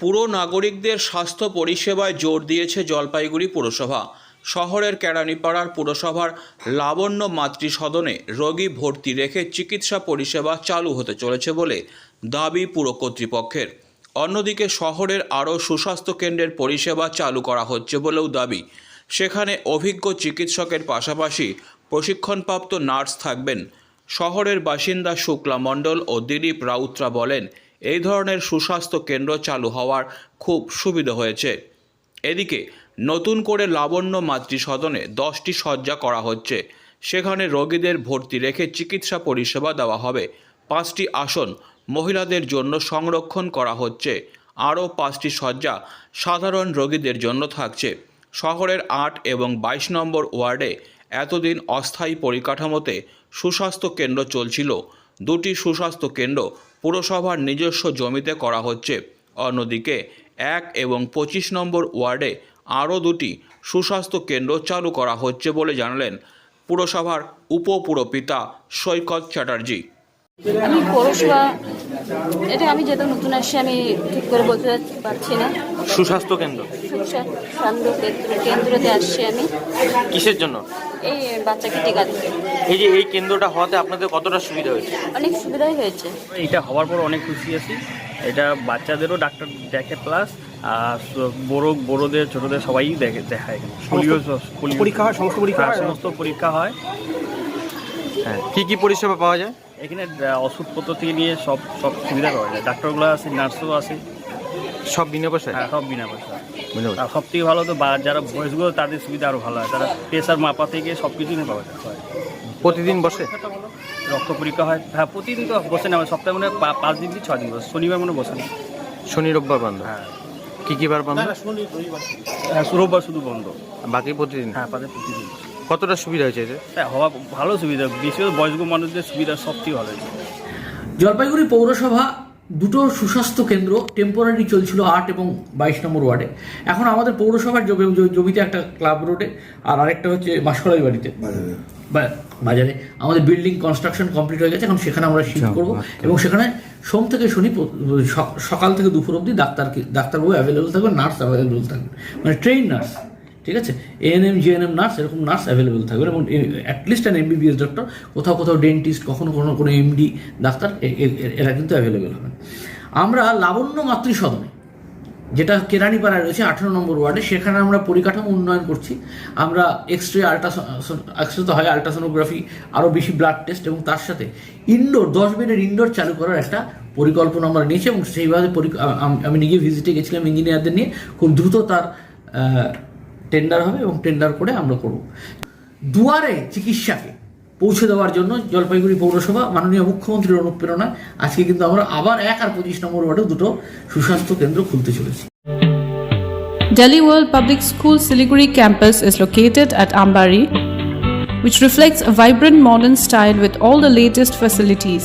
পুরো নাগরিকদের স্বাস্থ্য পরিষেবায় জোর দিয়েছে জলপাইগুড়ি পুরসভা। শহরের কেরানীপাড়ার পুরসভার লাবণ্য মাতৃ সদনে রোগী ভর্তি রেখে চিকিৎসা পরিষেবা চালু হতে চলেছে বলে দাবি পুর কর্তৃপক্ষের। অন্যদিকে শহরের আরও সুস্বাস্থ্য কেন্দ্রের পরিষেবা চালু করা হচ্ছে বলেও দাবি। সেখানে অভিজ্ঞ চিকিৎসকের পাশাপাশি প্রশিক্ষণপ্রাপ্ত নার্স থাকবেন। শহরের বাসিন্দা শুক্লা মণ্ডল ও দিলীপ রাউতরা বলেন এই ধরনের সুস্বাস্থ্য কেন্দ্র চালু হওয়ার খুব সুবিধা হয়েছে। এদিকে নতুন করে লাবণ্য মাতৃ সদনে দশটি শয্যা করা হচ্ছে। সেখানে রোগীদের ভর্তি রেখে চিকিৎসা পরিষেবা দেওয়া হবে। পাঁচটি আসন মহিলাদের জন্য সংরক্ষণ করা হচ্ছে। আরও পাঁচটি শয্যা সাধারণ রোগীদের জন্য থাকছে। শহরের আট এবং বাইশ নম্বর ওয়ার্ডে এতদিন অস্থায়ী পরিকাঠামোতে সুস্বাস্থ্য কেন্দ্র চলছিল। দুটি সুস্বাস্থ্য কেন্দ্র পুরসভার নিজস্ব জমিতে করা হচ্ছে। অন্যদিকে এক এবং পঁচিশ নম্বর ওয়ার্ডে আরও দুটি সুস্বাস্থ্য কেন্দ্র চালু করা হচ্ছে বলে জানালেন পুরসভার উপপুরপিতা সৈকত চ্যাটার্জি। আমি পৌরসভা এটা আমি যেহেতু নতুন আসছি আমি ঠিক করে বলতে পারছি না। সুস্বাস্থ্য কেন্দ্র? সান্ধ্য কেন্দ্র কেন্দ্রতে আসছি আমি। কিসের জন্য? এই বাচ্চাকে টিকা দিতে এই যে এই কেন্দ্রটা হওয়াতে আপনাদের কতটা সুবিধা হয়েছে? অনেক সুবিধাই হয়েছে। এটা হওয়ার পর অনেক খুশি আছি। এটা বাচ্চাদেরও ডাক্তার দেখে প্লাস বড় বড়দের ছোটদের সবাই দেখে দেখায় এখানে। পোলিও পরীক্ষা হয় সমস্ত পরীক্ষা হ্যাঁ, হয়? সমস্ত পরীক্ষা হয়। হ্যাঁ কি কি পরিষেবা পাওয়া যায়? এখানে ওষুধপত্র থেকে নিয়ে সব সব সুবিধা পাওয়া যায়। ডাক্তারগুলো আছে নার্সও আছে। সব বিনা পয়সায়? হ্যাঁ সব বিনা পয়সা আর সব থেকে ভালো তো বা- যারা বয়সগুলো তাদের সুবিধা আরও ভালো হয়। তারা প্রেশার মাপা থেকে সব কিছুই পাওয়া যায়। হয়। প্রতিদিন বসে? রক্ত পরীক্ষা হয়। হ্যাঁ প্রতিদিন তো বসে না মানে সপ্তাহে মনে হয় পাঁচ দিন কি ছ দিন বসে। শনিবার মনে বসে না। শনি রোববার বন্ধ? হ্যাঁ। কি কি বার বন্ধ? হ্যাঁ রোববার শুধু বন্ধ। বাকি প্রতিদিন? হ্যাঁ পাতে প্রতিদিন। কতটা সুবিধা হয়েছে এতে? হ্যাঁ হওয়া ভালো সুবিধা। বিশেষ করে বয়স্ক মানুষদের সুবিধা সবচেয়ে ভালো। হয়েছে জলপাইগুড়ি পৌরসভা দুটো সুস্বাস্থ্য কেন্দ্র টেম্পোরারি চলছিল আট এবং বাইশ নম্বর ওয়ার্ডে এখন আমাদের পৌরসভার জমিতে একটা ক্লাব রোডে আর আরেকটা হচ্ছে মাসকলাই বাড়িতে। বাজারে। আমাদের বিল্ডিং কনস্ট্রাকশন কমপ্লিট হয়ে গেছে এখন সেখানে আমরা শিফট করব। এবং সেখানে সোম থেকে শনি সকাল থেকে দুপুর অবধি ডাক্তার ডাক্তারবাবু অ্যাভেলেবল থাকবে নার্স অ্যাভেলেবল থাকবে মানে ট্রেন নার্স ঠিক আছে? এএনএম জিএনএম নার্স এরকম নার্স অ্যাভেলেবেল থাকবে। এবং অ্যাটলিস্ট অ্যান এমবিবিএস ডক্টর কোথাও কোথাও ডেন্টিস্ট কখনো কখনো কোনো এমডি ডাক্তার এরা কিন্তু অ্যাভেলেবেল হবেন আমরা লাবণ্য মাতৃ সদনে, যেটা কেরানীপাড়ায় রয়েছে, আঠারো নম্বর ওয়ার্ডে, সেখানে আমরা পরিকাঠামো উন্নয়ন করছি। আমরা এক্স রে আল্ট্রাসো তো হয় আল্ট্রাসোনোগ্রাফি আরও বেশি ব্লাড টেস্ট এবং তার সাথে ইনডোর দশ বেডের ইনডোর চালু করার একটা পরিকল্পনা আমরা নিয়েছি এবং সেইভাবে আমি নিজে ভিজিটে গেছিলাম ইঞ্জিনিয়ারদের নিয়ে। খুব দ্রুত তার টেন্ডার হবে এবং টেন্ডার করে আমরা করব দুয়ারে চিকিৎসাকে পৌঁছে দেওয়ার জন্য জলপাইগুড়ি পৌরসভা মাননীয় মুখ্যমন্ত্রীর অনুপ্রেরণায় আজকে কিন্তু আমরা আবার এক আর পঁচিশ নম্বর ওয়ার্ডে দুটো সুস্বাস্থ্য কেন্দ্র খুলতে চলেছি Delhi World Public School Siliguri campus is located at Ambari, which reflects a vibrant modern style with all the latest facilities.